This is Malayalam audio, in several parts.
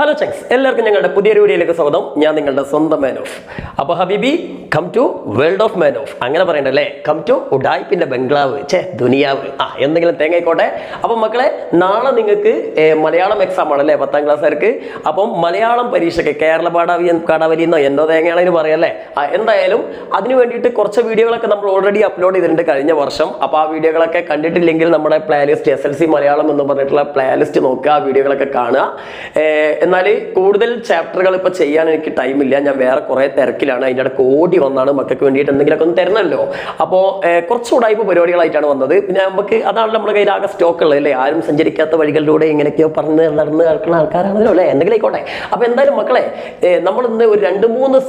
ഹലോ ചെക്സ് എല്ലാവർക്കും ഞങ്ങളുടെ പുതിയ വീഡിയോയിലേക്ക് സ്വാഗതം. ഞാൻ നിങ്ങളുടെ സ്വന്തം മാൻ ഓഫ് അപ്പോൾ ഹബീബി come to world of man of അങ്ങനെ പറയണ്ടല്ലേ? കം ടു ഉഡായിപ്പിന്റെ ബംഗ്ലാവ് ചേ ദുനിയാവ്. ആ എന്തെങ്കിലും തേങ്ങയിക്കോട്ടെ. അപ്പം മക്കളെ നാളെ നിങ്ങൾക്ക് മലയാളം എക്സാം ആണല്ലേ പത്താം ക്ലാസ്സുകാർക്ക് അപ്പം മലയാളം പരീക്ഷയ്ക്ക് കേരള പാടാവി കാടാവലി എന്നോ എന്തോ തേങ്ങയാണെന്ന് പറയല്ലേ ആ എന്തായാലും അതിന് വേണ്ടിയിട്ട് കുറച്ച് വീഡിയോകളൊക്കെ നമ്മൾ ഓൾറെഡി അപ്ലോഡ് ചെയ്തിട്ടുണ്ട് കഴിഞ്ഞ വർഷം. അപ്പോൾ ആ വീഡിയോകളൊക്കെ കണ്ടിട്ടില്ലെങ്കിൽ നമ്മുടെ playlist S L C Malayalam എന്ന് പറഞ്ഞിട്ടുള്ള പ്ലേലിസ്റ്റ് നോക്കുക ആ വീഡിയോകളൊക്കെ കാണുക. എന്നാൽ കൂടുതൽ ചാപ്റ്ററുകൾ ഇപ്പോൾ ചെയ്യാൻ എനിക്ക് ടൈമില്ല ഞാൻ വേറെ കുറേ തിരക്കിലാണ്. അതിന്റെ ഇടയ്ക്ക് ഓടി വന്നാണ് മക്കൾക്ക് വേണ്ടിയിട്ട് എന്തെങ്കിലുമൊക്കെ ഒന്ന് തരണമല്ലോ അപ്പോൾ കുറച്ചുകൂടെ ഇപ്പോൾ പരിപാടികളായിട്ടാണ് വന്നത്. പിന്നെ നമുക്ക് അതാണ് നമ്മുടെ കയ്യിൽ ആകെ സ്റ്റോക്ക് ഉള്ളത് അല്ലേ? ആരും സഞ്ചരിക്കാത്ത വഴികളിലൂടെ ഇങ്ങനെയൊക്കെയോ പറഞ്ഞ് നടന്ന് നടക്കുന്ന ആൾക്കാരാണല്ലോ അല്ലേ? എന്തെങ്കിലും ആയിക്കോട്ടെ. അപ്പോൾ എന്തായാലും മക്കളെ നമ്മൾ ഇന്ന് ഒരു രണ്ട് മൂന്ന്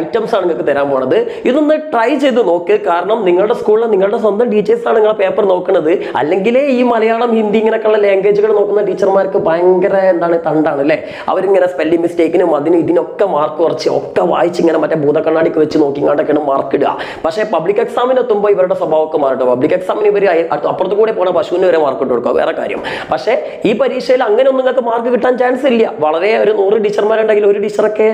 ഐറ്റംസ് ആണ് നിങ്ങൾക്ക് തരാൻ പോണത്. ഇതൊന്ന് ട്രൈ ചെയ്ത് നോക്ക്. കാരണം നിങ്ങളുടെ സ്കൂളിൽ നിങ്ങളുടെ സ്വന്തം ടീച്ചേഴ്സാണ് നിങ്ങളെ പേപ്പർ നോക്കുന്നത് അല്ലെങ്കിൽ ഈ മലയാളം ഹിന്ദി ഇങ്ങനെയൊക്കെയുള്ള ലാംഗ്വേജുകൾ നോക്കുന്ന ടീച്ചർമാർക്ക് ഭയങ്കര എന്താണ് തണ്ടാണ് അല്ലേ? അവരിങ്ങനെ സ്പെല്ലിംഗ് മിസ്റ്റേക്കിനും അതിനും ഇതിനൊക്കെ മാർക്ക് കുറച്ച് ഒക്കെ വായിച്ച് ഇങ്ങനെ മറ്റേ ഭൂതക്കണ്ണാടിക്ക് വെച്ച് നോക്കിങ്ങാണ്ടൊക്കെയാണ് മാർക്ക് ഇടുക. പക്ഷേ പബ്ലിക് എക്സാമിന് എത്തുമ്പോൾ ഇവരുടെ സ്വഭാവമൊക്കെ മാറട്ടെ. പബ്ലിക് എക്സാമിന് ഇവർ അപ്പുറത്ത് കൂടെ പോണ പശുവിന് വരെ മാർക്ക് ഇട്ട് കൊടുക്കുക. വേറെ കാര്യം. പക്ഷേ ഈ പരീക്ഷയിൽ അങ്ങനെ ഒന്നും നിങ്ങൾക്ക് മാർക്ക് കിട്ടാൻ ചാൻസ് ഇല്ല. വളരെ ഒരു നൂറ് ടീച്ചർമാരുണ്ടെങ്കിൽ ഒരു ടീച്ചറൊക്കെ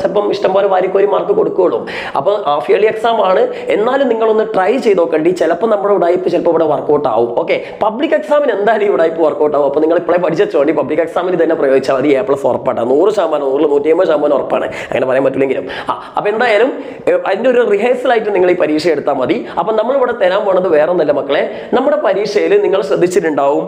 ചിലപ്പം ഇഷ്ടംപോലെ വാരിക്കോരി മാർക്ക് കൊടുക്കുകയുള്ളൂ. അപ്പോൾ ഹാഫ് ഇയർലി എക്സാം ആണ്. എന്നാലും നിങ്ങളൊന്ന് ട്രൈ ചെയ്ത് നോക്കണ്ടി. ചിലപ്പോൾ നമ്മുടെ ഉടായ്പ് ചിലപ്പോൾ ഇവിടെ വർക്കൗട്ട് ആവും. ഓക്കെ പബ്ലിക് എക്സാമിന് എന്തായാലും ഈ ഉടായ്പ് വർക്കൗട്ട് ആവും. അപ്പോൾ നിങ്ങൾ ഇപ്പോഴേ പഠിച്ചോണ്ടി പബ്ലിക് എക്സാമിന് തന്നെ പ്രയോഗിച്ചാൽ മതി. എ പ്ലസ് ഉറപ്പാണ്. നൂറ് ശതമാനം നൂറിൽ നൂറ്റി അമ്പത് ശതമാനം ഉറപ്പാണ്. അങ്ങനെ പറയാൻ പറ്റില്ലെങ്കിലും. ആ അപ്പോൾ എന്തായാലും അതിന്റെ ഒരു റിഹേഴ്സൽ ആയിട്ട് നിങ്ങൾ ഈ പരീക്ഷ എടുത്താൽ മതി. അപ്പം നമ്മളിവിടെ തരാൻ പോണത് വേറെ ഒന്നല്ല മക്കളെ. നമ്മുടെ പരീക്ഷയിൽ നിങ്ങൾ ശ്രദ്ധിച്ചിട്ടുണ്ടാവും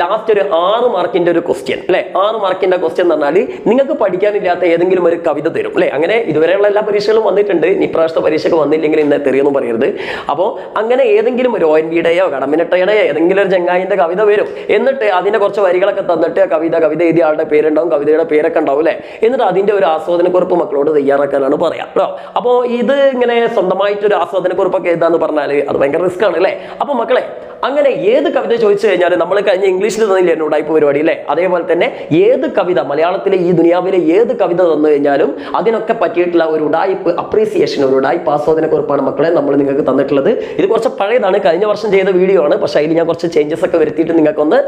ലാസ്റ്റ് ഒരു ആറ് മാർക്കിന്റെ ഒരു ക്വസ്റ്റ്യൻ അല്ലേ? ആറ് മാർക്കിന്റെ ക്വസ്റ്റ്യൻ എന്ന് പറഞ്ഞാൽ നിങ്ങൾക്ക് പഠിക്കാനില്ലാത്ത ഏതെങ്കിലും ഒരു കവിത തരും അല്ലേ? അങ്ങനെ ഇതുവരെയുള്ള എല്ലാ പരീക്ഷകളും വന്നിട്ടുണ്ട്. ഇപ്രാവശ്യത്തെ പരീക്ഷയ്ക്ക് വന്നില്ലെങ്കിൽ ഇന്ന് തെറിയൊന്നും പറയരുത്. അപ്പോൾ അങ്ങനെ ഏതെങ്കിലും ഒരു ഒ എൻ വിയുടെയോ കടമിനട്ടയുടെയോ ഏതെങ്കിലും ഒരു ചെങ്ങായിന്റെ കവിത വരും. എന്നിട്ട് അതിന്റെ കുറച്ച് വരികളൊക്കെ തന്നിട്ട് കവിത കവിത എഴുതിയ ആളുടെ പേരുണ്ടാവും കവിതയുടെ പേരൊക്കെ ഉണ്ടാവും അല്ലെ എന്നിട്ട് അതിന്റെ ഒരു ആസ്വാദനക്കുറിപ്പ് മക്കളോട് തയ്യാറാക്കാനാണ് പറയാം കേട്ടോ അപ്പോൾ ഇത് ഇങ്ങനെ സ്വന്തമായിട്ട് ഒരു ആസ്വാദനക്കുറിപ്പൊക്കെ എഴുതാന്ന് പറഞ്ഞാൽ അത് ഭയങ്കര റിസ്ക് ആണ് അല്ലേ അപ്പോൾ മക്കളെ അങ്ങനെ ഏത് കവിത ചോദിച്ചു കഴിഞ്ഞാൽ നമ്മൾ കഴിഞ്ഞ ഇംഗ്ലീഷിൽ തന്നില്ലേ ഉടായ്പ പരിപാടി അല്ലേ അതേപോലെ തന്നെ ഏത് കവിത മലയാളത്തിലെ ഈ ദുനിയാവിലെ ഏത് കവിത തന്നു കഴിഞ്ഞാലും അതിനൊക്കെ പറ്റിയിട്ടുള്ള ഒരു ഉടായ്പ് അപ്രീസിയേഷൻ ഒരു ഉടായ്പ് ആസ്വാദന കുറിപ്പാണ് മക്കളെ നമ്മൾ നിങ്ങൾക്ക് തന്നിട്ടുള്ളത്. ഇത് കുറച്ച് പഴയതാണ് കഴിഞ്ഞ വർഷം ചെയ്ത വീഡിയോ ആണ്. പക്ഷേ അതിൽ ഞാൻ കുറച്ച് ചേഞ്ചസ് ഒക്കെ വരുത്തിയിട്ട് നിങ്ങൾക്കൊന്ന്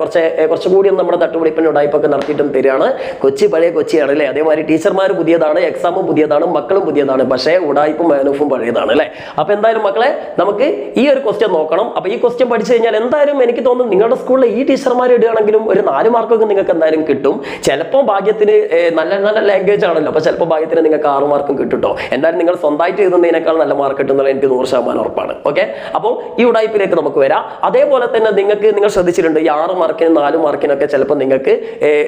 കുറച്ച് കുറച്ചുകൂടി നമ്മുടെ തട്ടുപൊളിപ്പിന് ഉടായ്പൊക്കെ നടത്തിയിട്ടും തരികയാണ്. കൊച്ചി പഴയ കൊച്ചിയാണ് അല്ലേ അതേമാതിരി ടീച്ചർമാർ പുതിയതാണ് എക്സാമും പുതിയതാണ് മക്കളും പുതിയതാണ് പക്ഷേ ഉടായ്പും മാനൂഫും പഴയതാണ് അല്ലേ? അപ്പോൾ എന്തായാലും മക്കളെ നമുക്ക് ഈ ഒരു ക്വസ്റ്റ്യൻ നോക്കണം. അപ്പോൾ ഈ ക്വസ്റ്റ്യൻ പഠിച്ചു കഴിഞ്ഞാൽ എന്തായാലും എനിക്ക് തോന്നുന്നു നിങ്ങളുടെ സ്കൂളിലെ ഈ ടീച്ചർമാർ ഇടുകയാണെങ്കിലും ഒരു നാല് മാർക്കൊക്കെ നിങ്ങൾക്ക് എന്തായാലും കിട്ടും. ചിലപ്പോൾ ഭാഗ്യത്തിന് നല്ല നല്ല ലാംഗ്വേജ് ആണല്ലോ. അപ്പോൾ ചിലപ്പോൾ ഭാഗ്യത്തിന് നിങ്ങൾക്ക് ആറ് മാർക്കും കിട്ടുട്ടോ എന്തായാലും നിങ്ങൾ സ്വന്തമായിട്ട് എഴുതുന്നതിനേക്കാൾ നല്ല മാർക്ക് കിട്ടുന്നുള്ള എനിക്ക് നൂറ് ശതമാനം ഉറപ്പാണ്. ഓക്കെ അപ്പോൾ ഈ ഉടായ്പിലേക്ക് നമുക്ക് വരാം. അതേപോലെ തന്നെ നിങ്ങൾക്ക് നിങ്ങൾ ശ്രദ്ധിച്ചിട്ടുണ്ട് ഈ ആറ് മാർക്കിനും നാല് മാർക്കിനൊക്കെ ചിലപ്പോൾ നിങ്ങൾക്ക്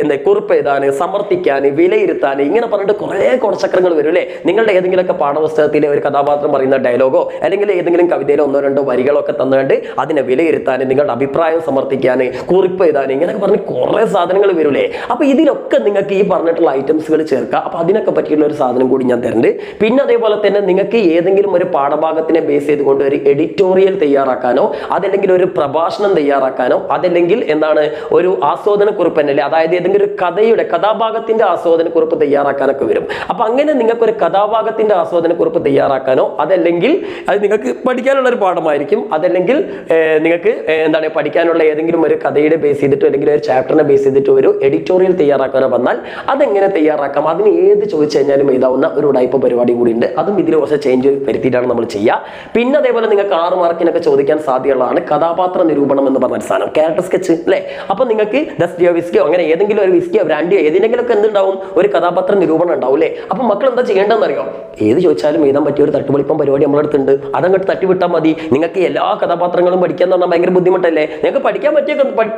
എന്താ കുറിപ്പ് സമർത്ഥിക്കാൻ വിലയിരുത്താൻ ഇങ്ങനെ പറഞ്ഞിട്ട് കുറേ കുറച്ചക്രങ്ങൾ വരും അല്ലേ? നിങ്ങളുടെ ഏതെങ്കിലുമൊക്കെ പാഠപുസ്തകത്തിലെ ഒരു കഥാപാത്രം പറയുന്ന ഡയലോഗോ അല്ലെങ്കിൽ ഏതെങ്കിലും കവിതയിലോ ഒന്നോ രണ്ടോ വരികളൊക്കെ തന്നുകൊണ്ട് അതിനെ വിലയിരുത്താൻ നിങ്ങളുടെ അഭിപ്രായം സമർത്ഥിക്കാൻ കുറിപ്പ് എഴുതാൻ ഇങ്ങനെയൊക്കെ പറഞ്ഞ് കുറേ സാധനങ്ങൾ വരൂലേ അപ്പോൾ ഇതിലൊക്കെ നിങ്ങൾക്ക് ഈ പറഞ്ഞിട്ടുള്ള ഐറ്റംസുകൾ ചേർക്കുക അപ്പോൾ അതിനൊക്കെ പറ്റിയുള്ള ഒരു സാധനം കൂടി ഞാൻ തരുന്നുണ്ട് പിന്നെ അതേപോലെ തന്നെ നിങ്ങൾക്ക് ഏതെങ്കിലും ഒരു പാഠഭാഗത്തിനെ ബേസ് ചെയ്തുകൊണ്ട് ഒരു എഡിറ്റോറിയൽ തയ്യാറാക്കാനോ അതല്ലെങ്കിൽ ഒരു പ്രഭാഷണം തയ്യാറാക്കാനോ അതല്ലെങ്കിൽ എന്താണ് ഒരു ആസ്വാദന കുറിപ്പ് തന്നെ അതായത് ഏതെങ്കിലും ഒരു കഥയുടെ കഥാഭാഗത്തിന്റെ ആസ്വാദന കുറിപ്പ് തയ്യാറാക്കാനൊക്കെ വരും. അപ്പൊ അങ്ങനെ നിങ്ങൾക്ക് ഒരു കഥാഭാഗത്തിന്റെ ആസ്വാദന കുറിപ്പ് തയ്യാറാക്കാനോ അതല്ലെങ്കിൽ അത് നിങ്ങൾക്ക് പഠിക്കാനുള്ള ഒരു പാഠമായിരിക്കും. അതല്ലെങ്കിൽ നിങ്ങൾക്ക് എന്താണ് പഠിക്കാനുള്ള ഏതെങ്കിലും ഒരു കഥയുടെ ബേസ് ചെയ്തിട്ടോ അല്ലെങ്കിൽ ഒരു ചാപ്റ്ററിനെ ബേസ് ചെയ്തിട്ട് ഒരു എഡിറ്റോറിയൽ തയ്യാറാക്കാനോ വന്നാൽ അതെങ്ങനെ തയ്യാറാക്കാം? അതിന് ഏത് ചോദിച്ചു കഴിഞ്ഞാലും എഴുതാവുന്ന ഒരു ടൈപ്പ് പരിപാടി കൂടി ഉണ്ട്. അതും ഇതിൽ കുറച്ച് ചേഞ്ച് വരുത്തിയിട്ടാണ് നമ്മൾ ചെയ്യുക. പിന്നെ അതേപോലെ നിങ്ങൾക്ക് ആറ് മാർക്കിനൊക്കെ ചോദിക്കാൻ സാധ്യതയുള്ളതാണ് കഥാപാത്ര നിരൂപണം എന്ന് പറഞ്ഞ സാധനം. ക്യാരക്ടർ സ്കെച്ച് അല്ലേ? അപ്പൊ നിങ്ങൾക്ക് ദസ്റ്റിയോ വിസ്കിയോ അങ്ങനെ ഏതെങ്കിലും ഒരു വിസ്കിയോ ബ്രാൻഡിയോ ഏതിനെങ്കിലുമൊക്കെ എന്തുണ്ടാവും? ഒരു കഥാപാത്ര നിരൂപണം ഉണ്ടാവും അല്ലേ? അപ്പൊ മക്കൾ എന്താ ചെയ്യേണ്ടതെന്ന് അറിയോ ഏത് ചോദിച്ചാലും എഴുതാൻ പറ്റിയ ഒരു തട്ടുപൊളിപ്പം പരിപാടി നമ്മുടെ അടുത്തുണ്ട് അതങ്ങോട്ട് തട്ടിവിട്ടാൽ മതി. നിങ്ങൾക്ക് എല്ലാ കഥാപാത്രങ്ങളും പഠിക്കാൻ പറഞ്ഞാൽ ഭയങ്കര ബുദ്ധിമുട്ടല്ലേ? നിങ്ങൾക്ക് പഠിക്കാൻ പറ്റിയ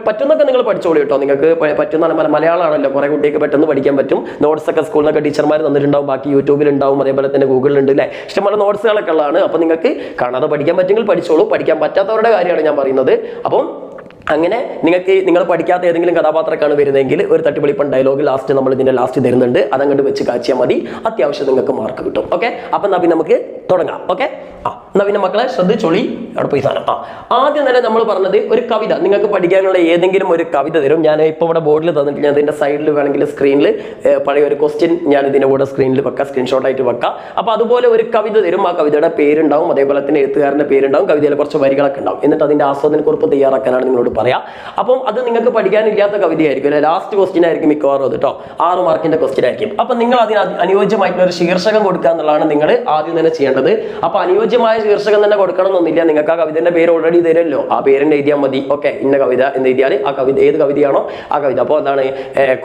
പറ്റുന്നൊക്കെ നിങ്ങൾ പഠിച്ചോളൂ കേട്ടോ. നിങ്ങൾക്ക് പറ്റുന്ന മല- മലയാളമാണല്ലോ. കുറെ കുട്ടിയൊക്കെ പെട്ടെന്ന് പഠിക്കാൻ പറ്റും. നോട്ട്സ് ഒക്കെ സ്കൂളിൽ നിന്നൊക്കെ ടീച്ചർമാർ തന്നിട്ടുണ്ടാവും. ബാക്കി യൂട്യൂബിൽ ഉണ്ടാവും അതേപോലെ തന്നെ ഗൂഗിളിൽ ഉണ്ട് അല്ലേ ഇഷ്ടംപോലെ നോട്ട്സുകളൊക്കെ ഉള്ളതാണ്. അപ്പോൾ നിങ്ങൾക്ക് കാണാതെ പഠിക്കാൻ പറ്റുമെങ്കിൽ പഠിച്ചോളൂ. പഠിക്കാൻ പറ്റാത്തവരുടെ കാര്യമാണ് ഞാൻ പറയുന്നത്. അപ്പം അങ്ങനെ നിങ്ങൾക്ക് നിങ്ങൾ പഠിക്കാത്ത ഏതെങ്കിലും കഥാപാത്രക്കാണ് വരുന്നതെങ്കിൽ ഒരു തട്ടിപ്പൊളിപ്പൻ ഡയലോഗ് ലാസ്റ്റ് നമ്മൾ ഇതിന്റെ ലാസ്റ്റ് തരുന്നുണ്ട്. അതങ്ങോട്ട് വെച്ച് കാച്ചിയാൽ മതി. അത്യാവശ്യം നിങ്ങൾക്ക് മാർക്ക് കിട്ടും. ഓക്കെ അപ്പം എന്നാ പിന്നെ നമുക്ക് തുടങ്ങാം. ഓക്കെ ആ. എന്നാ പിന്നെ മക്കളെ ശ്രദ്ധിച്ചോളി. അവിടെ പോയി സാധനം. ആ ആദ്യം തന്നെ നമ്മൾ പറഞ്ഞത് ഒരു കവിത. നിങ്ങൾക്ക് പഠിക്കാനുള്ള ഏതെങ്കിലും ഒരു കവിത തരും. ഞാൻ ഇപ്പോൾ ഇവിടെ ബോർഡിൽ തന്നിട്ട് ഞാൻ ഇതിന്റെ സൈഡിൽ വേണമെങ്കിൽ സ്ക്രീനിൽ പഴയ ഒരു ക്വസ്റ്റ്യൻ ഞാൻ ഇതിന്റെ കൂടെ സ്ക്രീനിൽ വെക്കാം. സ്ക്രീൻഷോട്ടായിട്ട് വെക്കാം. അപ്പോൾ അതുപോലെ ഒരു കവിത തരും. ആ കവിതയുടെ പേരുണ്ടാവും. അതേപോലെ തന്നെ എഴുത്തുകാരന്റെ പേരുണ്ടാവും. കവിതയിൽ കുറച്ച് വരികളൊക്കെ ഉണ്ടാവും. എന്നിട്ട് അതിന്റെ ആസ്വാദന കുറിപ്പ് തയ്യാറാക്കാനാണ് നിങ്ങളോട് പറയാം. അപ്പം അത് നിങ്ങൾക്ക് പഠിക്കാനില്ലാത്ത കവിതയായിരിക്കും. അല്ലെ ലാസ്റ്റ് ക്വസ്റ്റ്യൻ ആയിരിക്കും മിക്കവാറും അത് കേട്ടോ ആറ് മാർക്കിന്റെ ക്വസ്റ്റ്യൻ ആയിരിക്കും. അപ്പം നിങ്ങൾ അതിന് അനുയോജ്യമായിട്ടുള്ള ഒരു ശീർഷകം കൊടുക്കുക എന്നുള്ളതാണ് നിങ്ങൾ ആദ്യം തന്നെ ചെയ്യേണ്ടത്. അപ്പോൾ അനുയോജ്യമായ ശീർഷകം തന്നെ കൊടുക്കണം എന്നൊന്നുമില്ല നിങ്ങൾക്ക് ആ കവിതയുടെ പേര് ഓൾറെഡി തരുമല്ലോ. ആ പേരിന്റെ എഴുതിയാൽ മതി. ഓക്കെ ഇന്ന കവിത എന്ന് എഴുതിയാൽ ആ കവിത ഏത് കവിതയാണോ ആ കവിത. അപ്പോൾ എന്താണ്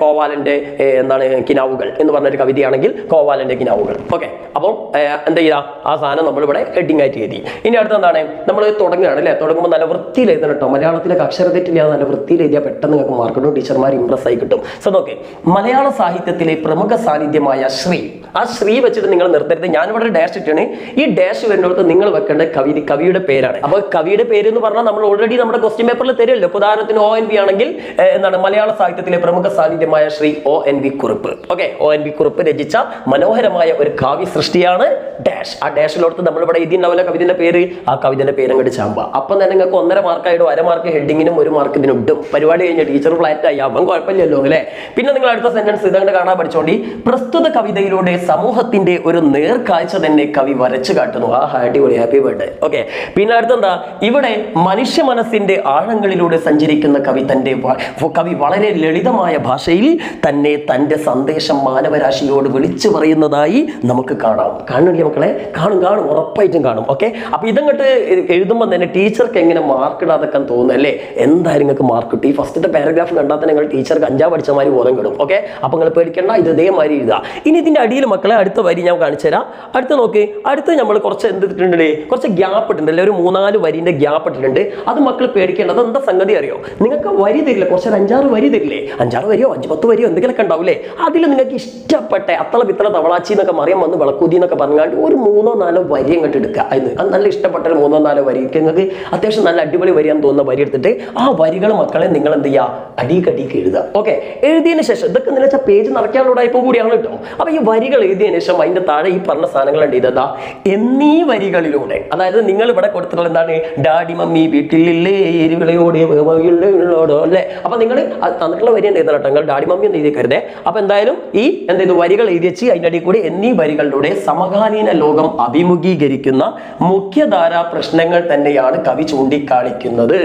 കോവാലന്റെ എന്താണ് കിനാവുകൾ എന്ന് പറഞ്ഞൊരു കവിതയാണെങ്കിൽ കോവാലന്റെ കിനാവുകൾ. ഓക്കെ അപ്പം എന്ത് ചെയ്യുക ആ സാധനം നമ്മളിവിടെ ഹെഡിങ് ആയിട്ട് എഴുതി. ഇനി അടുത്ത എന്താണ്? നമ്മൾ തുടങ്ങുകയാണ് അല്ലേ? തുടങ്ങുമ്പോൾ നല്ല വൃത്തിയിൽ എഴുതണം കേട്ടോ. മലയാളത്തിലൊക്കെ അക്ഷരതെറ്റില്ലാതെ നല്ല വൃത്തിയിൽ എഴുതിയാൽ പെട്ടെന്ന് നിങ്ങൾക്ക് മാർക്ക് കിട്ടും ടീച്ചർമാർ ഇമ്പ്രസ് ആയി കിട്ടും. സോ നോക്കെ മലയാള സാഹിത്യത്തിലെ പ്രമുഖ സാന്നിധ്യമായ ശ്രീ ആ ശ്രീ വെച്ചിട്ട് നിങ്ങൾ നിർത്തരുത്. ഞാനിവിടെ ഡാഷ് ഇട്ടാണ് ഈ ഡാഷ് വരുന്നിടത്ത് നിങ്ങൾ വെക്കേണ്ട കവി കവിയുടെ പേരാണ്. അപ്പൊ കവിയുടെ പേര് എന്ന് പറഞ്ഞാൽ നമ്മൾ ഓൾറെഡി നമ്മുടെ ക്വസ്റ്റ്യൻ പേപ്പറിൽ തരുമല്ലോ. ഉദാഹരണത്തിന് ഒ എൻ വി ആണെങ്കിൽ എന്താണ് മലയാള സാഹിത്യത്തിലെ പ്രമുഖ സാന്നിധ്യമായ Shri O N V Kurup. Okay O N V Kurup രചിച്ച മനോഹരമായ ഒരു കാവ്യ സൃഷ്ടിയാണ് ഡാഷ് ആ ഡാഷിലോടത്ത് നമ്മളിവിടെ ഇതിണ്ടാവില്ല കവിതയുടെ പേര് ആ കവിതയുടെ പേര് അങ്ങോട്ട് ചാമ്പ അപ്പം തന്നെ നിങ്ങൾക്ക് ഒന്നര മാർക്കായിട്ടും അര മാർക്ക് ഹെഡിങ്ങിനും ഒരു മാർക്ക് ഇതിനും ഇടും പരിപാടി കഴിഞ്ഞ ടീച്ചർ ഫ്ലാറ്റ് ആയി അവൻ കുഴപ്പമില്ലല്ലോ അല്ലേ? പിന്നെ നിങ്ങൾ അടുത്ത സെന്റൻസ് ഇതങ്ങോട്ട് കാണാൻ പഠിച്ചോണ്ടി. പ്രസ്തുത കവിതയിലൂടെ സമൂഹത്തിന്റെ ഒരു നേർക്കാഴ്ച തന്നെ കവി വരച്ചു കാട്ടുന്നു. ആ അടിപൊളി ഹാപ്പി ബർത്ത്ഡേ ഓക്കെ പിന്നെ അടുത്തെന്താ? ഇവിടെ മനുഷ്യ മനസ്സിന്റെ ആഴങ്ങളിലൂടെ സഞ്ചരിക്കുന്ന കവി തന്റെ കവി വളരെ ലളിതമായ ഭാഷയിൽ തന്നെ തന്റെ സന്ദേശം മാനവരാശിയോട് വിളിച്ചു പറയുന്നതായി നമുക്ക് കാണാം. കാണുന്നില്ലേ മക്കളെ കാണും കാണും ഉറപ്പായിട്ടും കാണും ഓക്കെ അപ്പൊ ഇതങ്ങോട്ട് എഴുതുമ്പോൾ തന്നെ ടീച്ചർക്ക് എങ്ങനെ മാർക്ക് ഇടാതൊക്കെ തോന്നുന്നു അല്ലേ? എന്തായാലും നിങ്ങൾക്ക് മാർക്ക് കിട്ടും. ഈ ഫസ്റ്റത്തെ പാരഗ്രാഫ് കണ്ടാൽ തന്നെ നിങ്ങൾ ടീച്ചർക്ക് അഞ്ചാം പഠിച്ച മാതിരി ബോധം കിടും ഓക്കെ അപ്പൊ നിങ്ങൾ പേടിക്കേണ്ട ഇത് ഇതേമാതിരി എഴുതുക ഇനി ഇതിന്റെ അടിയിൽ മക്കളെ അടുത്ത വരി ഞാൻ കാണിച്ചു തരാം. അടുത്ത നോക്ക് അടുത്ത് നമ്മൾ കുറച്ച് എന്ത് ഇട്ടിട്ടുണ്ട് കുറച്ച് ഗ്യാപ്പ് ഇട്ടുണ്ട് ഒരു മൂന്നാൽ വരിന്റെ ഗ്യാപ്പ് ഇട്ടിട്ടുണ്ട്. അത് മക്കൾ പേടിക്കേണ്ട അത് എന്താ സംഗതി അറിയോ? നിങ്ങൾക്ക് വരി തരില്ല? കുറച്ച് അഞ്ചാറ് വരി തരില്ലേ? അഞ്ചാറ് വരിയോ അഞ്ച് പത്ത് വരിയോ എന്തെങ്കിലുമൊക്കെ ഉണ്ടാവില്ലേ അതിൽ നിങ്ങൾക്ക് ഇഷ്ടപ്പെട്ട അത്തള പിത്തള തവളാച്ചി എന്നൊക്കെ മറിയാൻ വന്ന് വിളക്കൂതി എന്നൊക്കെ പറഞ്ഞാണ്ട് ഒരു മൂന്നോ നാലോ വരി അങ്ങോട്ട് എടുക്കുക. അതിന് അത് നല്ല ഇഷ്ടപ്പെട്ട ഒരു മൂന്നോ നാലോ വരി നിങ്ങൾക്ക് അത്യാവശ്യം നല്ല അടിപൊളി വരിയാന്ന് തോന്നുന്ന വരി എടുത്തിട്ട് ആ വരികൾ മക്കളെ നിങ്ങൾ എന്ത് ചെയ്യുക അടിക്കടിക്ക് എഴുതുക. ഓക്കെ? എഴുതിയതിന് ശേഷം ഇതൊക്കെ എന്ന് വെച്ചാൽ പേജ് നിറയ്ക്കാനുള്ള ഇപ്പം കൂടിയാണ് കേട്ടോ. അപ്പോൾ ഈ വരികൾ എഴുതിയതിനു ശേഷം അതിന്റെ താഴെ ഈ പറഞ്ഞ സാധനങ്ങൾ ഉണ്ട് എന്നീ വരികളിലൂടെ. അതായത് നിങ്ങൾ ഇവിടെ കൊടുത്തിട്ടുള്ള എന്താണ്? Daddy mummy വീട്ടിലില്ലേ? എരിവിളയോടെ അല്ലേ? അപ്പൊ നിങ്ങൾ തന്നിട്ടുള്ള വരി എന്ത് കേട്ടോ? നിങ്ങൾ ഡാഡി മമ്മി എന്ന് എഴുതിക്കരുതേ അപ്പൊ എന്തായാലും ഈ എന്ത് ചെയ്തു? വരികൾ എഴുതി വെച്ച് അതിന്റെ അടിയിൽ കൂടി എന്നീ വരികളിലൂടെ സമകാലീന ലോകം അഭിമുഖീകരിക്കുന്ന മുഖ്യധാരാ പ്രശ്നങ്ങൾ തന്നെയാണ് കവി ചൂണ്ടിക്കാണിക്കുന്നത്.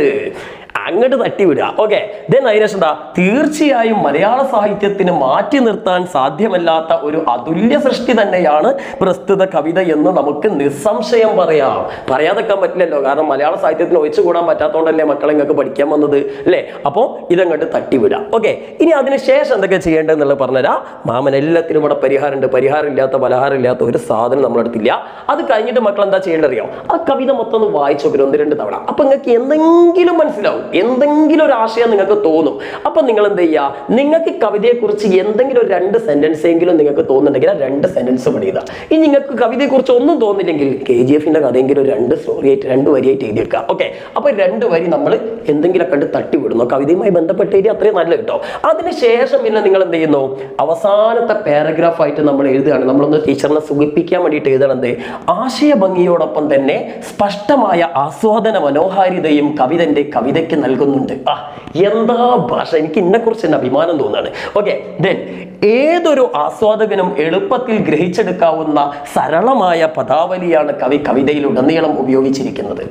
അങ്ങോട്ട് തട്ടിവിടുക. ഓക്കെ ദെൻ അതിനുശേഷം എന്താ? തീർച്ചയായും മലയാള സാഹിത്യത്തിന് മാറ്റി നിർത്താൻ സാധ്യമല്ലാത്ത ഒരു അതുല്യ സൃഷ്ടി തന്നെയാണ് പ്രസ്തുത കവിത എന്ന് നമുക്ക് നിസ്സംശയം പറയാം. പറയാതെക്കാൻ പറ്റില്ലല്ലോ. കാരണം മലയാള സാഹിത്യത്തിന് ഒഴിച്ചുകൂടാൻ പറ്റാത്തതുകൊണ്ടല്ലേ മക്കളെ നിങ്ങൾക്ക് പഠിക്കാൻ വന്നത് അല്ലേ? അപ്പോൾ ഇതങ്ങോട്ട് തട്ടിവിടുക. ഓക്കെ ഇനി അതിനുശേഷം എന്തൊക്കെ ചെയ്യേണ്ടതെന്നുള്ളത് പറഞ്ഞുതരാം. മാമൻ എല്ലാത്തിനും ഇവിടെ പരിഹാരമുണ്ട്. പരിഹാരം ഇല്ലാത്ത പലഹാരം ഇല്ലാത്ത ഒരു സാധനം നമ്മളെടുത്തില്ല. അത് കഴിഞ്ഞിട്ട് മക്കൾ എന്താ ചെയ്യേണ്ടത് അറിയോ ആ കവിത മൊത്തം ഒന്ന് വായിച്ചു നോക്കി. ഒന്ന് രണ്ട് തവണ. അപ്പൊ നിങ്ങൾക്ക് എന്തെങ്കിലും മനസ്സിലാവും. എന്തെങ്കിലും ഒരു ആശയം നിങ്ങൾക്ക് തോന്നും. അപ്പൊ നിങ്ങൾ എന്ത് ചെയ്യുക നിങ്ങൾക്ക് കവിതയെക്കുറിച്ച് എന്തെങ്കിലും ഒരു രണ്ട് സെന്റൻസ് എങ്കിലും നിങ്ങൾക്ക് തോന്നുന്നുണ്ടെങ്കിൽ ആ രണ്ട് സെന്റൻസ് പഠിക്കുക ഇനി നിങ്ങൾക്ക് കവിതയെക്കുറിച്ച് ഒന്നും തോന്നില്ലെങ്കിൽ കെ ജി എഫിന്റെ കഥയെങ്കിലും രണ്ട് സ്റ്റോറി ആയിട്ട് രണ്ട് വരിയായിട്ട് എഴുതിയെടുക്കുക. ഓക്കെ അപ്പൊ രണ്ട് വരി നമ്മൾ എന്തെങ്കിലും കണ്ട് തട്ടിവിടുന്നു. കവിതയുമായി ബന്ധപ്പെട്ട് എഴുതി അത്രയും നല്ല കിട്ടോ. അതിനുശേഷം പിന്നെ നിങ്ങൾ എന്ത് ചെയ്യുന്നു? അവസാനത്തെ പാരഗ്രാഫ് ആയിട്ട് നമ്മൾ എഴുതുകയാണ്. നമ്മളൊന്ന് ടീച്ചറിനെ സുഖിപ്പിക്കാൻ വേണ്ടിയിട്ട് എഴുതണത്. ആശയഭംഗിയോടൊപ്പം തന്നെ സ്പഷ്ടമായ ആസ്വാദന മനോഹാരിതയും കവിതന്റെ കവിതയ്ക്ക് നൽകുന്നുണ്ട്. ആ എന്താ ഭാഷ? എനിക്ക് ഇന്നെക്കുറിച്ച് കുറിച്ച് തന്നെ അഭിമാനം തോന്നുകയാണ്. ഓക്കെ ദെൻ ഏതൊരു ആസ്വാദകനും എളുപ്പത്തിൽ ഗ്രഹിച്ചെടുക്കാവുന്ന സരളമായ പദാവലിയാണ് കവി കവിതയിൽ ഉടനീളം ഉപയോഗിച്ചിരിക്കുന്നത്.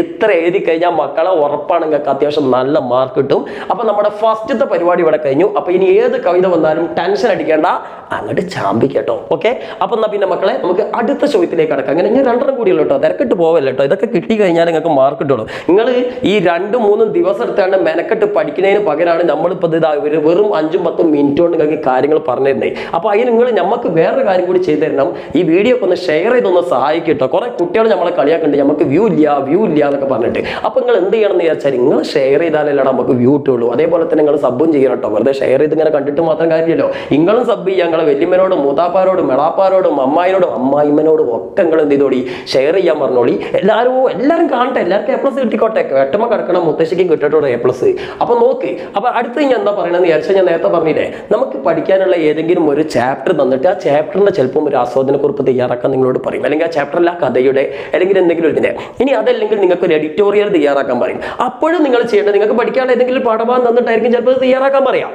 എത്ര എഴുതി കഴിഞ്ഞാൽ മക്കളെ ഉറപ്പാണെങ്കിൽ അത്യാവശ്യം നല്ല മാർക്ക് കിട്ടും. അപ്പൊ നമ്മുടെ ഫസ്റ്റത്തെ പരിപാടി ഇവിടെ കഴിഞ്ഞു. അപ്പൊ ഇനി ഏത് കവിത വന്നാലും ടെൻഷൻ അടിക്കേണ്ട അങ്ങോട്ട് ചാമ്പിക്കട്ടോ ഓക്കെ അപ്പൊ എന്നാ പിന്നെ മക്കളെ നമുക്ക് അടുത്ത ചോദ്യത്തിലേക്ക് കടക്കാം. അങ്ങനെ ഞാൻ രണ്ടെണ്ണം കൂടിയുള്ളൂ കേട്ടോ. തിരക്കിട്ട് പോവല്ലോ ഇതൊക്കെ കിട്ടി കഴിഞ്ഞാൽ നിങ്ങൾക്ക് മാർക്ക് കിട്ടുള്ളൂ. നിങ്ങൾ ഈ രണ്ടും മൂന്നും ദിവസം എടുത്താണ്ട് മെനക്കെട്ട് പഠിക്കുന്നതിന് പകരമാണ് നമ്മളിപ്പോൾ ഇത് ഒരു വെറും അഞ്ചും പത്തും മിനിറ്റ് കൊണ്ട് നിങ്ങൾക്ക് കാര്യങ്ങൾ പറഞ്ഞു തരുന്നത് അപ്പൊ അതിന് നിങ്ങൾ നമുക്ക് വേറൊരു കാര്യം കൂടി ചെയ്തു തരണം. ഈ വീഡിയോ ഒക്കെ ഒന്ന് ഷെയർ ചെയ്തൊന്ന് സഹായിക്കും കേട്ടോ കുറെ കുട്ടികൾ നമ്മളെ കളിയാക്കുന്നുണ്ട് നമുക്ക് വ്യൂ ഇല്ല വ്യൂ ഇല്ല എന്നൊക്കെ പറഞ്ഞിട്ട്. അപ്പോൾ നിങ്ങൾ എന്ത് ചെയ്യണം എന്ന് വിചാരിച്ചാൽ നിങ്ങൾ ഷെയർ ചെയ്താലല്ലേ നമുക്ക് വ്യൂ കിട്ടുള്ളൂ. അതേപോലെ തന്നെ നിങ്ങൾ സബ്ബും ചെയ്യണം കേട്ടോ വെറുതെ ഷെയർ ചെയ്ത് ഇങ്ങനെ കണ്ടിട്ട് മാത്രം കാര്യമില്ലല്ലോ. നിങ്ങളും സബ് ചെയ്യുക. നിങ്ങളെ വല്യമ്മനോടും മൂത്താപ്പാരോടും മെളാപ്പാരോടും അമ്മായിനോടും അമ്മായിമ്മനോടും ഒക്കെ നിങ്ങൾ എന്ത് ചെയ്തോളി ഷെയർ ചെയ്യാൻ പറഞ്ഞോളി. എല്ലാവരും എല്ലാവരും കാണട്ടെ. എല്ലാവർക്കും എ പ്ലസ് കിട്ടിക്കോട്ടെ. വെട്ടമ്മ കിടക്കണം. മുത്തശ്ശിക്കും കിട്ടട്ടെ എ പ്ലസ് അപ്പൊ നോക്ക് അപ്പൊ അടുത്ത് ഞാൻ എന്താ പറയണമെന്ന് വിചാരിച്ചാൽ ഞാൻ നേരത്തെ പറഞ്ഞില്ലേ നമുക്ക് പഠിക്കാനുള്ള ഏതെങ്കിലും ഒരു ചാപ്റ്റർ തന്നിട്ട് ആ ചാപ്റ്ററിന്റെ ചിലപ്പം ഒരു ആസ്വാദന കുറിപ്പ് തയ്യാറാക്കാൻ നിങ്ങളോട് പറയും. അല്ലെങ്കിൽ ആ ചാപ്റ്ററിൽ ആ കഥയുടെ അല്ലെങ്കിൽ എന്തെങ്കിലും ഇതിന്റെ ഇനി അതല്ലെങ്കിൽ നിങ്ങൾക്ക് ഒരു എഡിറ്റോറിയൽ തയ്യാറാക്കാൻ പറയും. അപ്പോഴും നിങ്ങൾ ചെയ്യേണ്ടത് നിങ്ങൾക്ക് പഠിക്കാനുള്ള ഏതെങ്കിലും പാഠഭാഗം തന്നിട്ടായിരിക്കും ചിലപ്പോൾ തയ്യാറാക്കാൻ പറയാം.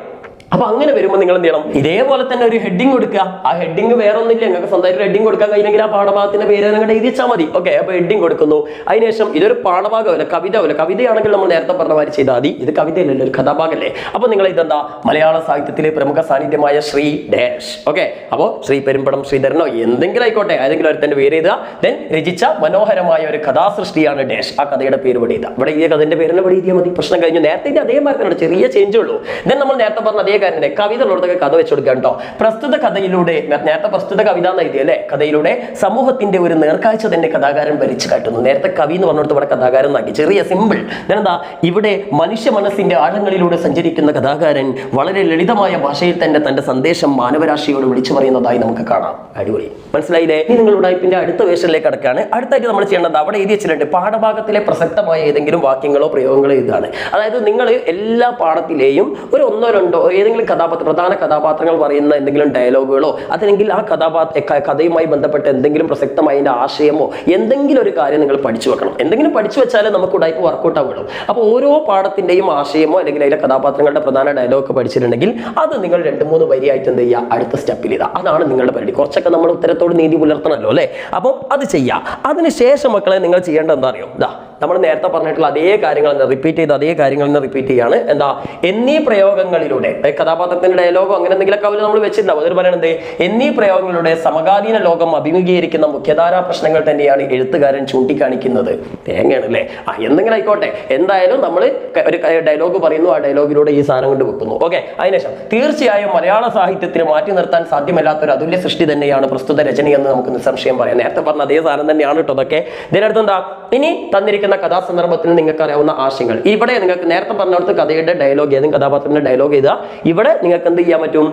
അപ്പൊ അങ്ങനെ വരുമ്പോൾ നിങ്ങൾ എന്ത് ചെയ്യണം? ഇതേപോലെ തന്നെ ഒരു ഹെഡിങ് കൊടുക്കുക. ആ ഹെഡിങ് വേറെ ഒന്നുമില്ല നിങ്ങൾക്ക് സ്വന്തമായിട്ട് ഹെഡിങ് കൊടുക്കാൻ കഴിയില്ലെങ്കിൽ ആ പാഠഭാഗത്തിന്റെ പേര് നിങ്ങളുടെ എഴുതി വെച്ചാൽ മതി. ഓക്കെ അപ്പൊ ഹെഡിങ് കൊടുക്കുന്നു. അതിനുശേഷം ഇതൊരു പാഠഭാഗമല്ല കവിത അല്ല കവിതയാണെങ്കിൽ നമ്മൾ നേരത്തെ പറഞ്ഞ മാതിരി ചെയ്താൽ മതി. ഇത് കവിതയല്ലല്ലോ ഒരു കഥാഭാഗമല്ലേ അപ്പൊ നിങ്ങൾ ഇതെന്താ? മലയാള സാഹിത്യത്തിലെ പ്രമുഖ സാന്നിധ്യമായ ശ്രീ ഡാഷ്. ഓക്കെ അപ്പോൾ ശ്രീ പെരുമ്പടം ശ്രീധരനോ എന്തെങ്കിലും ആയിക്കോട്ടെ. ഏതെങ്കിലും ഒരുത്തന്റെ പേര് എഴുതുക. ദെൻ രചിച്ച മനോഹരമായ ഒരു കഥാസൃഷ്ടിയാണ് ഡാഷ്. ആ കഥയുടെ പേര് ഇവിടെ എഴുതുക ഇവിടെ ഈ കഥന്റെ പേരിനെ ഇവിടെ എഴുതിയാൽ മതി. പ്രശ്നം കഴിഞ്ഞു. നേരത്തെ അതേ മാർക്കാണ് ചെറിയ ചേഞ്ച് ഉള്ളൂ. ദെൻ നമ്മൾ നേരത്തെ പറഞ്ഞ അതേ കാര്യം തന്നെ കവിത ഉള്ളതൊക്കെ കഥ വെച്ച് കേട്ടോ. പ്രസ്തുത കഥയിലൂടെ നേരത്തെ പ്രസ്തുത കവിത എന്ന് എഴുതി അല്ലേ? കഥയിലൂടെ സമൂഹത്തിന്റെ ഒരു നേർക്കാഴ്ച തന്നെ കഥാകാരൻ വരിച്ചു കാട്ടുന്നു. നേരത്തെ കവി എന്ന് പറഞ്ഞിടത്ത് ഇവിടെ കഥാകാരൻ നാക്കി ചെറിയ സിമ്പിൾ എന്താ ഇവിടെ മനുഷ്യ മനസ്സിന്റെ ആഴങ്ങളിലൂടെ സഞ്ചരിക്കുന്ന കഥാകാരൻ വളരെ ലളിതമായ ഭാഷയിൽ തന്നെ തന്റെ സന്ദേശം മാനവരാശിയോട് വിളിച്ചു പറയുന്നതായി നമുക്ക് കാണാം. അടിപൊളി. മനസ്സിലായില്ലേ? ഇനി നിങ്ങളുടെ ഇപ്പിന്റെ അടുത്ത വേഷനിലേക്ക് അടക്കാണ് അടുത്തായിട്ട് നമ്മൾ ചെയ്യേണ്ടത് അവിടെ എഴുതി വെച്ചിട്ടുണ്ട്. പാഠഭാഗത്തിലെ പ്രസക്തമായ ഏതെങ്കിലും വാക്യങ്ങളോ പ്രയോഗങ്ങളോ ഇതാണ് അതായത് നിങ്ങൾ എല്ലാ പാഠത്തിലെയും ഒരു ഒന്നോ രണ്ടോ ഏതെങ്കിലും കഥാപാത്ര പ്രധാന കഥാപാത്രങ്ങൾ പറയുന്ന എന്തെങ്കിലും ഡയലോഗുകളോ അതല്ലെങ്കിൽ ആ കഥാപാത്ര കഥയുമായി ബന്ധപ്പെട്ട എന്തെങ്കിലും പ്രസക്തമായ അതിന്റെ ആശയമോ എന്തെങ്കിലും ഒരു കാര്യം നിങ്ങൾ പഠിച്ചു വെക്കണം. എന്തെങ്കിലും പഠിച്ചു വെച്ചാലേ നമുക്ക് ഉടായ്പ വർക്കൗട്ട് ആവുള്ളൂ അപ്പോൾ ഓരോ പാഠത്തിന്റെയും ആശയമോ അല്ലെങ്കിൽ അതിലെ കഥാപാത്രങ്ങളുടെ പ്രധാന ഡയലോഗ് ഒക്കെ പഠിച്ചിട്ടുണ്ടെങ്കിൽ അത് നിങ്ങൾ രണ്ട് മൂന്ന് വരിയായിട്ട് എന്ത് ചെയ്യുക? അടുത്ത സ്റ്റെപ്പിൽ ഇതാ അതാണ് നിങ്ങളുടെ പരിപാടി. കുറച്ചൊക്കെ നമ്മൾ ഉത്തരത്തോട് നീതി പുലർത്തണമല്ലോ അല്ലേ? അപ്പം അത് ചെയ്യാം അതിനുശേഷം മക്കളെ നിങ്ങൾ ചെയ്യേണ്ടത് എന്താ അറിയോ? ഇതാ നമ്മൾ നേരത്തെ പറഞ്ഞിട്ടുള്ള അതേ കാര്യങ്ങൾ റിപ്പീറ്റ് ചെയ്ത് അതേ കാര്യങ്ങൾ റിപ്പീറ്റ് ചെയ്യാണ്. എന്താ? എന്നീ പ്രയോഗങ്ങളിലൂടെ കഥാപാത്രത്തിന്റെ ഡയലോഗോ അങ്ങനെ എന്തെങ്കിലുമൊക്കെ അവർ നമ്മൾ വെച്ചിട്ടുണ്ടാവും. അതിൽ പറയണത് എന്നീ പ്രയോഗങ്ങളുടെ സമകാലീന ലോകം അഭിമുഖീകരിക്കുന്ന മുഖ്യധാരാ പ്രശ്നങ്ങൾ തന്നെയാണ് എഴുത്തുകാരൻ ചൂണ്ടിക്കാണിക്കുന്നത്. തേങ്ങയാണ് അല്ലേ? ആ എന്തെങ്കിലും ആയിക്കോട്ടെ. എന്തായാലും നമ്മൾ ഒരു ഡയലോഗ് പറയുന്നു. ആ ഡയലോഗിലൂടെ ഈ സാധനം കൊണ്ട് വെക്കുന്നു. ഓക്കെ അതിനുശേഷം തീർച്ചയായും മലയാള സാഹിത്യത്തിന് മാറ്റി നിർത്താൻ സാധ്യമല്ലാത്ത ഒരു അതുല്യ സൃഷ്ടി തന്നെയാണ് പ്രസ്തുത രചനയെന്ന് നമുക്ക് നിസ്സംശയം പറയാം. നേരത്തെ പറഞ്ഞ അതേ സാധനം തന്നെയാണ് കേട്ടോ അതൊക്കെ ഇതിനടുത്ത് എന്താ? ഇനി തന്നിരിക്കുന്ന കഥാസന്ദർഭത്തിൽ നിങ്ങൾക്ക് അറിയാവുന്ന ആശയങ്ങൾ. ഇവിടെ നിങ്ങൾക്ക് നേരത്തെ പറഞ്ഞ പറഞ്ഞിടത്ത് കഥയുടെ ഡയലോഗ് ഏതെങ്കിലും കഥാപാത്രത്തിന്റെ ഡയലോഗ് ചെയ്താൽ ഇവിടെ നിങ്ങൾക്ക് എന്ത് ചെയ്യാൻ പറ്റും?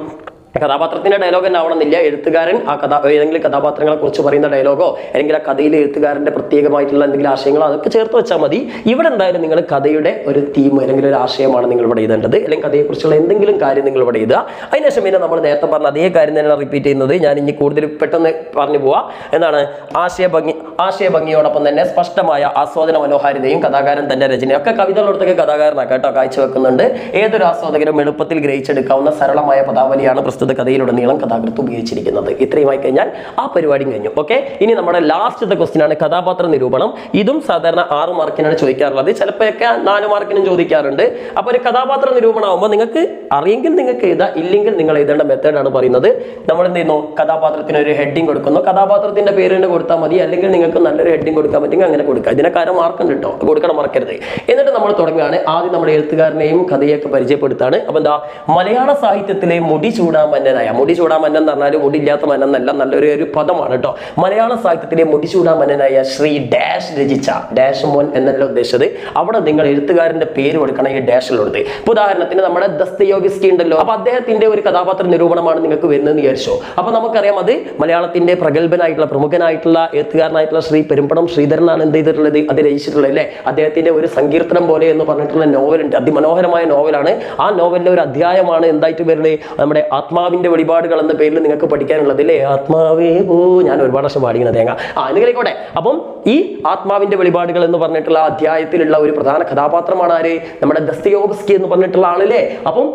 കഥാപാത്രത്തിന്റെ ഡയലോഗ് തന്നെ ആവണമെന്നില്ല. എഴുത്തുകാരൻ ആ കഥാ ഏതെങ്കിലും കഥാപാത്രങ്ങളെ കുറിച്ച് പറയുന്ന ഡയലോഗോ അല്ലെങ്കിൽ ആ കഥയിലെ എഴുത്തുകാരന്റെ പ്രത്യേകമായിട്ടുള്ള എന്തെങ്കിലും ആശയങ്ങളോ അതൊക്കെ ചേർത്ത് വെച്ചാൽ മതി. ഇവിടെ എന്തായാലും നിങ്ങൾ കഥയുടെ ഒരു തീം അല്ലെങ്കിൽ ഒരു ആശയമാണ് നിങ്ങൾ ഇവിടെ എഴുതേണ്ടത്. അല്ലെങ്കിൽ കഥയെക്കുറിച്ചുള്ള എന്തെങ്കിലും കാര്യം നിങ്ങൾ ഇവിടെ എഴുതുക. അതിനുശേഷം പിന്നെ നമ്മൾ നേരത്തെ പറഞ്ഞ അതേ കാര്യം തന്നെയാണ് റിപ്പീറ്റ് ചെയ്യുന്നത്. ഞാൻ ഇനി കൂടുതൽ പെട്ടെന്ന് പറഞ്ഞു പോവാം. എന്താണ്? ആശയഭംഗി ആശയഭംഗിയോടൊപ്പം തന്നെ സ്പഷ്ടമായ ആസ്വാദന മനോഹാരിതയും കഥാകാരൻ തന്റെ ഒക്കെ കവിതകളോടത്തൊക്കെ കഥാകാരനാണ് കേട്ടോ കാഴ്ചവെക്കുന്നുണ്ട്. ഏതൊരു ആസ്വാദകരും എളുപ്പത്തിൽ ഗ്രഹിച്ചെടുക്കാവുന്ന സരളമായ പദാവലിയാണ് പ്രസ്തുത കഥയിലുടനീളം കഥാകൃത്ത് ഉപയോഗിച്ചിരിക്കുന്നത്. ഇത്രയുമായി കഴിഞ്ഞാൽ ആ പരിപാടി കഴിഞ്ഞു. ഓക്കെ ഇനി നമ്മുടെ ലാസ്റ്റത്തെ ക്വസ്റ്റ്യൻ ആണ്. കഥാപാത്ര നിരൂപണം. ഇതും സാധാരണ ആറ് മാർക്കിനാണ് ചോദിക്കാറുള്ളത്. ചിലപ്പോഴൊക്കെ നാല് മാർക്കിനും ചോദിക്കാറുണ്ട്. അപ്പോൾ ഒരു കഥാപാത്ര നിരൂപണമാകുമ്പോൾ നിങ്ങൾക്ക് അറിയെങ്കിൽ നിങ്ങൾക്ക് എഴുതാം. ഇല്ലെങ്കിൽ നിങ്ങൾ എഴുതേണ്ട മെത്തേഡാണ് പറയുന്നത്. നമ്മൾ എന്ത് ചെയ്യുന്നു? കഥാപാത്രത്തിന് ഒരു ഹെഡിങ് കൊടുക്കുന്നു. കഥാപാത്രത്തിന്റെ പേര് തന്നെ കൊടുത്താൽ മതി. അല്ലെങ്കിൽ നിങ്ങൾക്ക് നല്ലൊരു ഹെഡിങ് കൊടുക്കാൻ പറ്റുമെങ്കിൽ അങ്ങനെ കൊടുക്കുക ഇതിനൊക്കെ മാർക്കുണ്ട് കേട്ടോ കൊടുക്കണം മറക്കരുത്. എന്നിട്ട് നമ്മൾ തുടങ്ങുകയാണ്. ആദ്യം നമ്മുടെ എഴുത്തുകാരനെയും കഥയൊക്കെ പരിചയപ്പെടുത്താണ്. അപ്പൊ എന്താ? മലയാള സാഹിത്യത്തിലെ മുടി ചൂടാമന്നനായ മുടി ചൂടാമന്നൻ എന്ന് പറഞ്ഞാൽ മുടി ഇല്ലാത്ത മന്നൻ എന്നല്ല നല്ലൊരു ഒരു പദമാണ് കേട്ടോ. മലയാള സാഹിത്യത്തിലെ മുടി ചൂടാമന്നനായ ശ്രീ ഡാഷ് രചിച്ച ഡാഷ് മോൻ എന്നല്ല ഉദ്ദേശിച്ചത്. അവിടെ നിങ്ങൾ എഴുത്തുകാരന്റെ പേര് കൊടുക്കണം ഈ ഡാഷിലുള്ളത് ഇപ്പൊ ഉദാഹരണത്തിന് നമ്മുടെ ദസ്തയോഗിസ്കി ഉണ്ടല്ലോ. അപ്പൊ അദ്ദേഹത്തിന്റെ ഒരു കഥാപാത്ര നിരൂപണമാണ് നിങ്ങൾക്ക് വരുന്നതെന്ന് വിചാരിച്ചോ. അപ്പൊ നമുക്കറിയാം അത് മലയാളത്തിന്റെ പ്രഗത്ഭനായിട്ടുള്ള പ്രമുഖനായിട്ടുള്ള എഴുത്തുകാരനായിട്ടുള്ള ശ്രീ പെരുമ്പടം ശ്രീധരനാണ് എന്ത് ചെയ്തിട്ടുള്ളത്? അത് രചിച്ചിട്ടുള്ളത് അല്ലേ? അദ്ദേഹത്തിന്റെ ഒരു സങ്കീർത്തനം പോലെ എന്ന് പറഞ്ഞിട്ടുള്ള നോവലുണ്ട്. അതിമനോഹരമായ നോവലാണ്. ആ നോവലിലെ ഒരു അധ്യായമാണ് എന്തായിട്ട് വരുന്നത്? നമ്മുടെ ആത്മാവിന്റെ വെളിപാടുകൾ എന്ന പേരിൽ നിങ്ങൾക്ക് പഠിക്കാനുള്ളത് അല്ലേ ആത്മാവേ ഓ ഞാൻ ഒരുപാട് വർഷം പാടിക്കുന്ന തേങ്ങ. ആ എന്നിങ്ങനെ അപ്പം ഈ ആത്മാവിന്റെ വെളിപാടുകൾ എന്ന് പറഞ്ഞിട്ടുള്ള അധ്യായത്തിലുള്ള ഒരു പ്രധാന കഥാപാത്രമാണ് ആര്? നമ്മുടെ ദസ്തയോബസ്കി എന്ന് പറഞ്ഞിട്ടുള്ള ആളല്ലേ? അപ്പം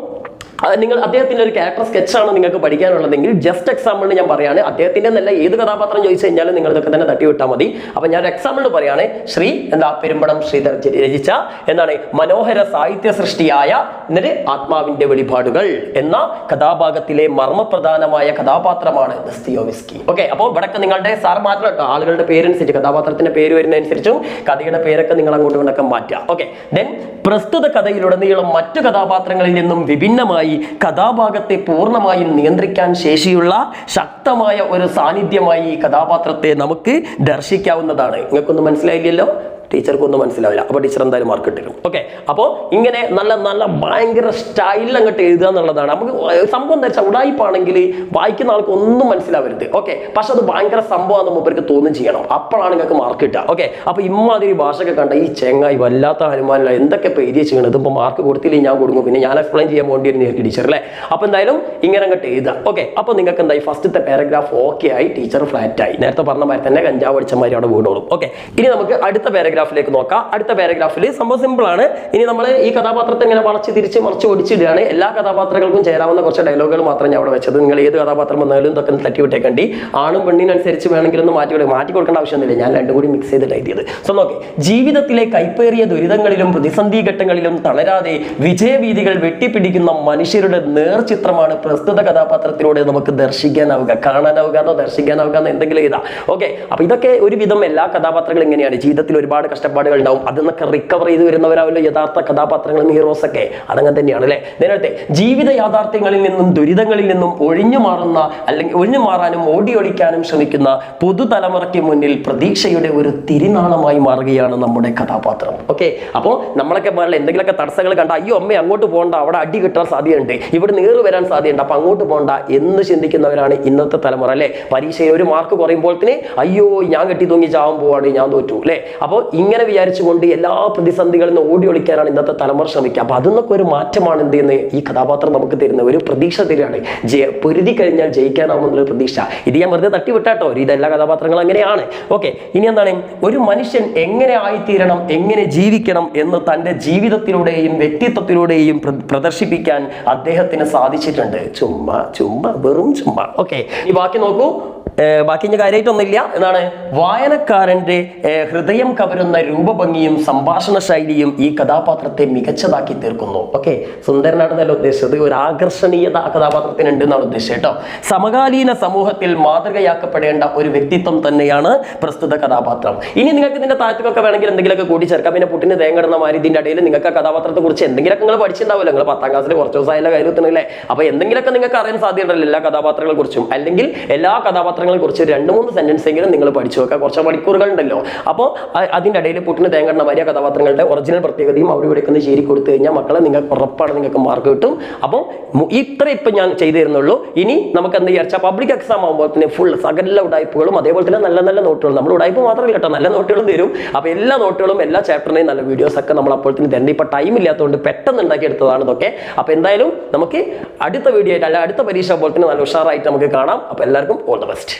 നിങ്ങൾ അദ്ദേഹത്തിന്റെ ഒരു ക്യാരക്ടർ സ്കെച്ചാണ് നിങ്ങൾക്ക് പഠിക്കാനുള്ളതെങ്കിൽ ജസ്റ്റ് എക്സാമ്പിളിന് ഞാൻ പറയാണ്. അദ്ദേഹത്തിന്റെ നല്ല ഏത് കഥാപാത്രം ചോദിച്ചു കഴിഞ്ഞാലും നിങ്ങൾ ഇതൊക്കെ തന്നെ തട്ടി വിട്ടാൽ മതി. അപ്പം ഞാൻ ഒരു എക്സാമ്പിൾ പറയുകയാണ് ശ്രീ എന്താ പെരുമ്പടം ശ്രീധർ രചിച്ച എന്താണ്? മനോഹര സാഹിത്യ സൃഷ്ടിയായ എന്നിട്ട് ആത്മാവിന്റെ വെളിപാടുകൾ എന്ന കഥാഭാഗത്തിലെ മർമ്മപ്രധാനമായ കഥാപാത്രമാണ് ദസ്തിയോവിസ്കി. ഓക്കെ അപ്പോൾ ഇവിടൊക്കെ നിങ്ങളുടെ സാർ മാത്രം കേട്ടോ. ആളുകളുടെ പേരനുസരിച്ച് കഥാപാത്രത്തിന്റെ പേര് വരുന്നതനുസരിച്ചും കഥയുടെ പേരൊക്കെ നിങ്ങൾ അങ്ങോട്ടും ഇങ്ങോട്ടൊക്കെ മാറ്റുക. ഓക്കെ ദെൻ പ്രസ്തുത കഥയിലുടനീളം മറ്റു കഥാപാത്രങ്ങളിൽ നിന്നും വിഭിന്നമായി കഥാഭാഗത്തെ പൂർണമായും നിയന്ത്രിക്കാൻ ശേഷിയുള്ള ശക്തമായ ഒരു സാന്നിധ്യമായി ഈ കഥാപാത്രത്തെ നമുക്ക് ദർശിക്കാവുന്നതാണ്. നിങ്ങൾക്കൊന്നും മനസ്സിലായില്ലല്ലോ? ടീച്ചർക്ക് ഒന്നും മനസ്സിലാവില്ല. അപ്പോൾ ടീച്ചർ എന്തായാലും മാർക്ക് ഇട്ടിരും ഓക്കെ അപ്പോൾ ഇങ്ങനെ നല്ല നല്ല ഭയങ്കര സ്റ്റൈലിൽ അങ്ങോട്ട് എഴുതുക എന്നുള്ളതാണ്. നമുക്ക് സംഭവം എന്താ വെച്ചാൽ ഉടായിപ്പാണെങ്കിൽ വായിക്കുന്ന ആൾക്ക് ഒന്നും മനസ്സിലാവരുത്. ഓക്കെ പക്ഷെ അത് ഭയങ്കര സംഭവമാണെന്ന് മുമ്പേക്ക് തോന്നും ചെയ്യണം. അപ്പോഴാണ് നിങ്ങൾക്ക് മാർക്ക് കിട്ടുക. ഓക്കെ അപ്പോൾ ഇമ്മാതിരി ഭാഷയൊക്കെ കണ്ട ഈ ചെങ്ങായി വല്ലാത്ത ഹനുമാനില്ല എന്തൊക്കെ പേര് ചെയ്യണം ഇപ്പോൾ മാർക്ക് കൊടുത്തില്ലെങ്കിൽ ഞാൻ കൊടുക്കും പിന്നെ ഞാൻ എക്സ്പ്ലെയിൻ ചെയ്യാൻ വേണ്ടി വരുന്ന ടീച്ചർ അല്ലേ? അപ്പോൾ എന്തായാലും ഇങ്ങനെ അങ്ങോട്ട് എഴുതുക. ഓക്കെ അപ്പോൾ നിങ്ങൾക്ക് എന്തായി? ഫസ്റ്റത്തെ പാരഗ്രാഫ് ഓക്കെ ആയി. ടീച്ചർ ഫ്ലാറ്റ് ആയി. നേരത്തെ പറഞ്ഞ മാതിരി തന്നെ കഞ്ചാവ് അടിച്ചമാരി അവിടെ വീടോളും ഓക്കെ ഇനി നമുക്ക് അടുത്ത പാരഗ്രാഫിലേക്ക് നോക്കാം. അടുത്ത പാരഗ്രാഫിൽ സംഭവം സിമ്പിൾ ആണ്. ഇനി നമ്മൾ ഈ കഥാപാത്രത്തെ ഇങ്ങനെ വളച്ച് തിരിച്ച് മറിച്ച് ഒടിച്ചിടുകയാണ്. എല്ലാ കഥാപാത്രങ്ങൾക്കും ചേരാവുന്ന കുറച്ച് ഡയലോഗുകൾ മാത്രം ഞാൻ അവിടെ വെച്ചത്. നിങ്ങൾ ഏത് കഥാപാത്രം വന്നാലും ഇതൊക്കെ തട്ടി വിട്ടേക്കണ്ടി ആണും പെണ്ണിനനുസരിച്ച് വേണമെങ്കിൽ ഒന്ന് മാറ്റി മാറ്റി കൊടുക്കേണ്ട ആവശ്യമൊന്നുമില്ല. ഞാൻ രണ്ടും കൂടി മിക്സ് ചെയ്തിട്ട് എഴുതിയത് സോ നോക്കി. ജീവിതത്തിലെ കൈപ്പേറിയ ദുരിതങ്ങളിലും പ്രതിസന്ധി ഘട്ടങ്ങളിലും തളരാതെ വിജയവീതികൾ വെട്ടിപ്പിടിക്കുന്ന മനുഷ്യരുടെ നേർചിത്രമാണ് പ്രസ്തുത കഥാപാത്രത്തിലൂടെ നമുക്ക് ദർശിക്കാനാവുക. കാണാനാവുക എന്നോ ദർശിക്കാനാവുക എന്നോ എന്തെങ്കിലും ഇതാ. ഓക്കെ അപ്പൊ ഇതൊക്കെ ഒരുവിധം എല്ലാ കഥാപാത്രങ്ങളും ഇങ്ങനെയാണ്. ജീവിതത്തിൽ ഒരുപാട് കഷ്ടപ്പാടുകൾ ഉണ്ടാവും. അതിൽ നിന്നൊക്കെ റിക്കവർ ചെയ്ത് വരുന്നവരാവല്ലോ യഥാർത്ഥ കഥാപാത്രങ്ങളും ഹീറോസ് ഒക്കെ. അതങ്ങനെ തന്നെയാണ് അല്ലേ? നേരത്തെ ജീവിത യാഥാർത്ഥ്യങ്ങളിൽ നിന്നും ദുരിതങ്ങളിൽ നിന്നും ഒഴിഞ്ഞു മാറുന്ന അല്ലെങ്കിൽ ഒഴിഞ്ഞു മാറാനും ഓടി ഒളിക്കാനും ശ്രമിക്കുന്ന പുതുതലമുറയ്ക്ക് മുന്നിൽ പ്രതീക്ഷയുടെ ഒരു തിരിനാളമായി മാറുകയാണ് നമ്മുടെ കഥാപാത്രം. ഓക്കെ അപ്പോൾ നമ്മളൊക്കെ വേണ്ട എന്തെങ്കിലുമൊക്കെ തടസ്സങ്ങൾ കണ്ട അയ്യോ അമ്മ അങ്ങോട്ട് പോകണ്ട. അവിടെ അടി കിട്ടാൻ സാധ്യതയുണ്ട്. ഇവിടെ നേറ് വരാൻ സാധ്യതയുണ്ട്. അപ്പം അങ്ങോട്ട് പോകണ്ട. എന്ന് ചിന്തിക്കുന്നവരാണ് ഇന്നത്തെ തലമുറ അല്ലേ? പരീക്ഷയിൽ ഒരു മാർക്ക് കുറയുമ്പോൾ തന്നെ അയ്യോ ഞാൻ കെട്ടി തൂങ്ങി ചാവാൻ പോവാണ്. ഞാൻ തോറ്റു. അല്ലേ? അപ്പോൾ ഇങ്ങനെ വിചാരിച്ചുകൊണ്ട് എല്ലാ പ്രതിസന്ധികളിൽ നിന്ന് ഓടി ഒളിക്കാനാണ് ഇന്നത്തെ തലമുറ ശ്രമിക്കുക. അപ്പൊ അതിന്നൊക്കെ ഒരു മാറ്റമാണ് എന്ത് ചെയ്യുന്നത് ഈ കഥാപാത്രം നമുക്ക് തരുന്ന ഒരു പ്രതീക്ഷ തരികയാണ്. ജയ പൊരുതി കഴിഞ്ഞാൽ ജയിക്കാനാവുമെന്നുള്ള പ്രതീക്ഷ. ഇത് ഞാൻ വെറുതെ തട്ടിവിട്ടാട്ടോ. ഇത് എല്ലാ കഥാപാത്രങ്ങളും അങ്ങനെയാണ്. ഓക്കെ ഇനി എന്താണ്? ഒരു മനുഷ്യൻ എങ്ങനെ ആയിത്തീരണം എങ്ങനെ ജീവിക്കണം എന്ന് തന്റെ ജീവിതത്തിലൂടെയും വ്യക്തിത്വത്തിലൂടെയും പ്ര- പ്രദർശിപ്പിക്കാൻ അദ്ദേഹത്തിന് സാധിച്ചിട്ടുണ്ട്. ചുമ്മാ ചുമ്മാ വെറും ചുമ്മാ. ഓക്കെ ഈ ബാക്കി നോക്കൂ. ബാക്കി കാര്യമായിട്ടൊന്നുമില്ല. എന്താണ്? വായനക്കാരന്റെ ഹൃദയം കവരുന്ന രൂപഭംഗിയും സംഭാഷണ ശൈലിയും ഈ കഥാപാത്രത്തെ മികച്ചതാക്കി തീർക്കുന്നു. ഓക്കെ സുന്ദരനാണെന്നല്ല ഉദ്ദേശിച്ചത്. ഒരു ആകർഷണീയത ആ കഥാപാത്രത്തിനുണ്ട് എന്നാണ് ഉദ്ദേശിച്ചത് കേട്ടോ. സമകാലീന സമൂഹത്തിൽ മാതൃകയാക്കപ്പെടേണ്ട ഒരു വ്യക്തിത്വം തന്നെയാണ് പ്രസ്തുത കഥാപാത്രം. ഇനി നിങ്ങൾക്ക് ഇതിന്റെ താഴത്തൊക്കെ വേണമെങ്കിൽ എന്തെങ്കിലുമൊക്കെ കൂട്ടിച്ചേർക്കാം. പിന്നെ പുട്ടിന് തേങ്ങടുന്ന മാതിരി ഇതിന്റെ ഇടയിൽ നിങ്ങൾക്ക് ആ കഥാപാത്രത്തെ കുറിച്ച് എന്തെങ്കിലുമൊക്കെ നിങ്ങൾ പഠിച്ചിട്ടുണ്ടാവില്ല. നിങ്ങൾ പത്താം ക്ലാസ്സിൽ കുറച്ച് ദിവസമായാലും കയ്യിൽ എത്തണല്ലേ അപ്പൊ എന്തെങ്കിലുമൊക്കെ നിങ്ങൾക്ക് അറിയാൻ സാധ്യതയുണ്ടല്ലോ എല്ലാ കഥാപാത്രങ്ങളെ കുറിച്ചും. അല്ലെങ്കിൽ എല്ലാ കഥാപാത്രങ്ങളെ കുറിച്ച് രണ്ട് മൂന്ന് സെന്റൻസ് എങ്കിലും നിങ്ങൾ പഠിച്ചു വെക്കുക കുറച്ച് മണിക്കൂറുകൾ ഉണ്ടല്ലോ. അപ്പോൾ അതിന്റെ ഇടയിൽ പുട്ടിന് തേങ്ങണ്ണ വരിയ കഥാപാത്രങ്ങളുടെ ഒറിജിനൽ പ്രത്യേകതയും അവർ ഇവിടെ ഒന്ന് ചേരി കൊടുത്തു കഴിഞ്ഞാൽ മക്കളെ നിങ്ങൾക്ക് ഉറപ്പാണ് നിങ്ങൾക്ക് മാർക്ക് കിട്ടും. അപ്പോൾ ഇത്ര ഇപ്പം ഞാൻ ചെയ്തു തരുന്നുള്ളൂ ഇനി നമുക്ക് എന്ത് വിചാരിച്ചാൽ പബ്ലിക് എക്സാം ആകുമ്പോൾ തന്നെ ഫുൾ സകല ഉടായ്പകളും അതേപോലെ തന്നെ നല്ല നല്ല നോട്ടുകളും നമ്മൾ ഉടായ്പ മാത്രമല്ല കേട്ടോ നല്ല നോട്ടുകളും തരും. അപ്പോൾ എല്ലാ നോട്ടുകളും എല്ലാ ചാപ്റ്ററിനെയും നല്ല വീഡിയോസ് ഒക്കെ നമ്മൾ അപ്പോൾ തന്നെ തരുന്നുണ്ട് ഇപ്പോൾ ടൈം ഇല്ലാത്തതുകൊണ്ട് പെട്ടെന്ന് ഉണ്ടാക്കിയെടുത്തതാണ് ഇതൊക്കെ. അപ്പോൾ എന്തായാലും നമുക്ക് അടുത്ത വീഡിയോ ആയിട്ട് അല്ല അടുത്ത പരീക്ഷ പോലെ തന്നെ നല്ല ഉഷാറായിട്ട് നമുക്ക് കാണാം. അപ്പോൾ എല്ലാവർക്കും ഓൾ ദ ബെസ്റ്റ്